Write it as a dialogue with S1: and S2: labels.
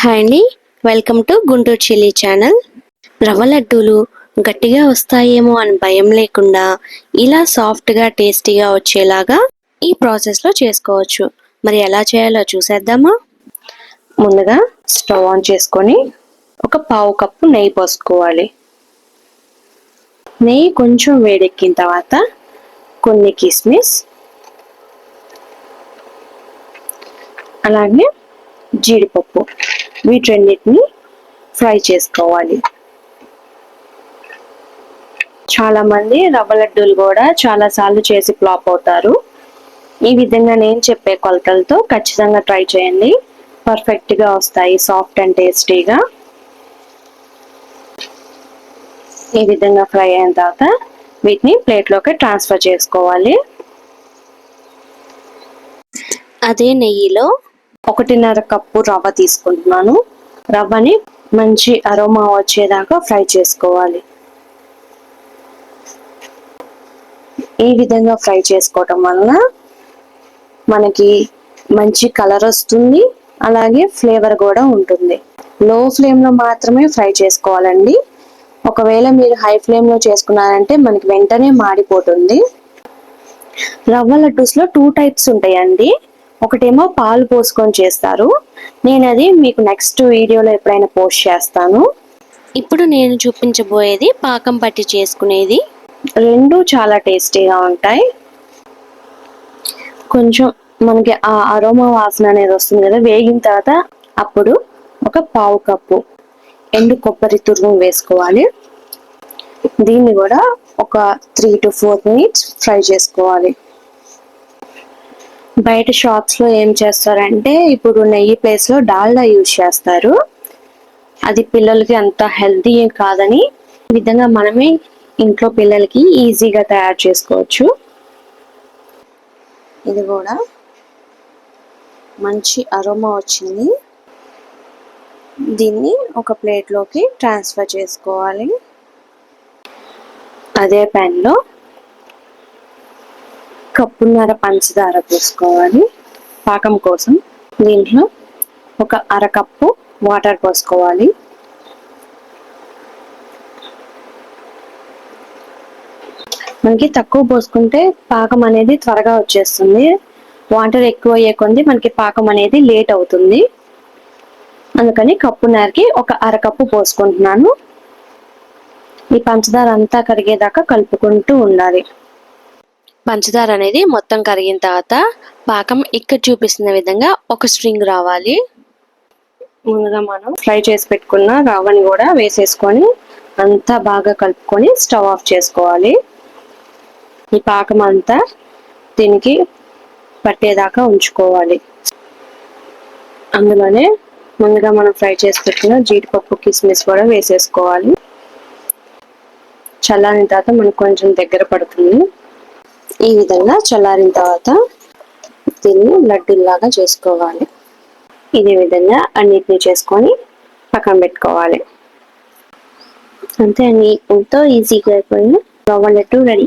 S1: Hi అండి. Welcome to Guntur chilli channel రవ్వ లడ్డూలు గట్టిగా వస్తాయేమో అని భయం లేకుండా ఇలా సాఫ్ట్గా టేస్టీగా వచ్చేలాగా ఈ ప్రాసెస్లో చేసుకోవచ్చు. మరి ఎలా చేయాలో చూసేద్దామా? ముందుగా స్టవ్ ఆన్ చేసుకొని ఒక పావు కప్పు నెయ్యి పోసుకోవాలి. నెయ్యి కొంచెం వేడెక్కిన తర్వాత కొన్ని కిస్మిస్ అలాగే జీడిపప్పు. వీటన్నిటిని ఫ్రై చేసుకోవాలి. చాలా మంది రవ్వ లడ్డూలు కూడా చాలా సార్లు చేసి ఫ్లాప్ అవుతారు. ఈ విధంగా నేను చెప్పే కొలతలతో ఖచ్చితంగా ట్రై చేయండి. పర్ఫెక్ట్గా వస్తాయి సాఫ్ట్ అండ్ టేస్టీగా ఈ విధంగా ఫ్రై అయిన తర్వాత వీటిని ప్లేట్లోకి ట్రాన్స్ఫర్ చేసుకోవాలి. అదే నెయ్యిలో ఒకటిన్నర కప్పు రవ్వ తీసుకుంటున్నాను. రవ్వని మంచి అరోమా వచ్చేదాకా ఫ్రై చేసుకోవాలి. ఈ విధంగా ఫ్రై చేసుకోవటం వలన మనకి మంచి కలర్ వస్తుంది. అలాగే ఫ్లేవర్ కూడా ఉంటుంది. లో ఫ్లేమ్లో మాత్రమే ఫ్రై చేసుకోవాలండి. ఒకవేళ మీరు హై ఫ్లేమ్లో చేసుకున్నారంటే మనకి వెంటనే మాడిపోతుంది. రవ్వ లడ్డూస్లో టూ టైప్స్ ఉంటాయండి. ఒకటేమో పాలు పోసుకొని చేస్తారు. నేను అది మీకు నెక్స్ట్ వీడియోలో ఎప్పుడైనా పోస్ట్ చేస్తాను. ఇప్పుడు నేను చూపించబోయేది పాకం పట్టి చేసుకునేది. రెండు చాలా టేస్టీగా ఉంటాయి. కొంచెం మనకి ఆ అరోమా వాసన అనేది వస్తుంది కదా వేగిన తర్వాత అప్పుడు ఒక పావు కప్పు ఎండు కొబ్బరి తురుము వేసుకోవాలి. దీన్ని కూడా ఒక three two four minutes fry చేసుకోవాలి. బయట షాప్స్లో ఏం చేస్తారంటే ఇప్పుడు నెయ్యి ప్లేస్లో డాల్డా యూజ్ చేస్తారు. అది పిల్లలకి అంత హెల్తీ కాదని ఈ విధంగా మనమే ఇంట్లో పిల్లలకి ఈజీగా తయారు చేసుకోవచ్చు. ఇది కూడా మంచి అరోమా వచ్చింది. దీన్ని ఒక ప్లేట్లోకి ట్రాన్స్ఫర్ చేసుకోవాలి. అదే ప్యాన్లో కప్పున్నర పంచదార పోసుకోవాలి. పాకం కోసం దీంట్లో ఒక అరకప్పు వాటర్ పోసుకోవాలి. మనకి తక్కువ పోసుకుంటే పాకం అనేది త్వరగా వచ్చేస్తుంది. వాటర్ ఎక్కువ అయ్యే కొద్ది మనకి పాకం అనేది లేట్ అవుతుంది. అందుకని కప్పున్నరకి ఒక అరకప్పు పోసుకుంటున్నాను. ఈ పంచదార అంతా కరిగేదాకా కలుపుకుంటూ ఉండాలి. పంచదార అనేది మొత్తం కరిగిన తర్వాత పాకం ఇక్కడ చూపిస్తున్న విధంగా ఒక స్ట్రింగ్ రావాలి. ముందుగా మనం ఫ్రై చేసి పెట్టుకున్న రవ్వని కూడా వేసేసుకొని అంతా బాగా కలుపుకొని స్టవ్ ఆఫ్ చేసుకోవాలి. ఈ పాకం అంతా దీనికి పట్టేదాకా ఉంచుకోవాలి. అందులోనే ముందుగా మనం ఫ్రై చేసి పెట్టిన జీడిపప్పు కిస్మిస్ కూడా వేసేసుకోవాలి. చల్లని తర్వాత మనకు కొంచెం దగ్గర పడుతుంది. ఈ విధంగా చల్లారిన తర్వాత దీన్ని లడ్డూలాగా చేసుకోవాలి. ఇదే విధంగా అన్నిటిని చేసుకొని పక్కన పెట్టుకోవాలి. అంతే అండి. ఎంతో ఈజీగా అయిపోయింది. రవ్వ లడ్డు రెడీ.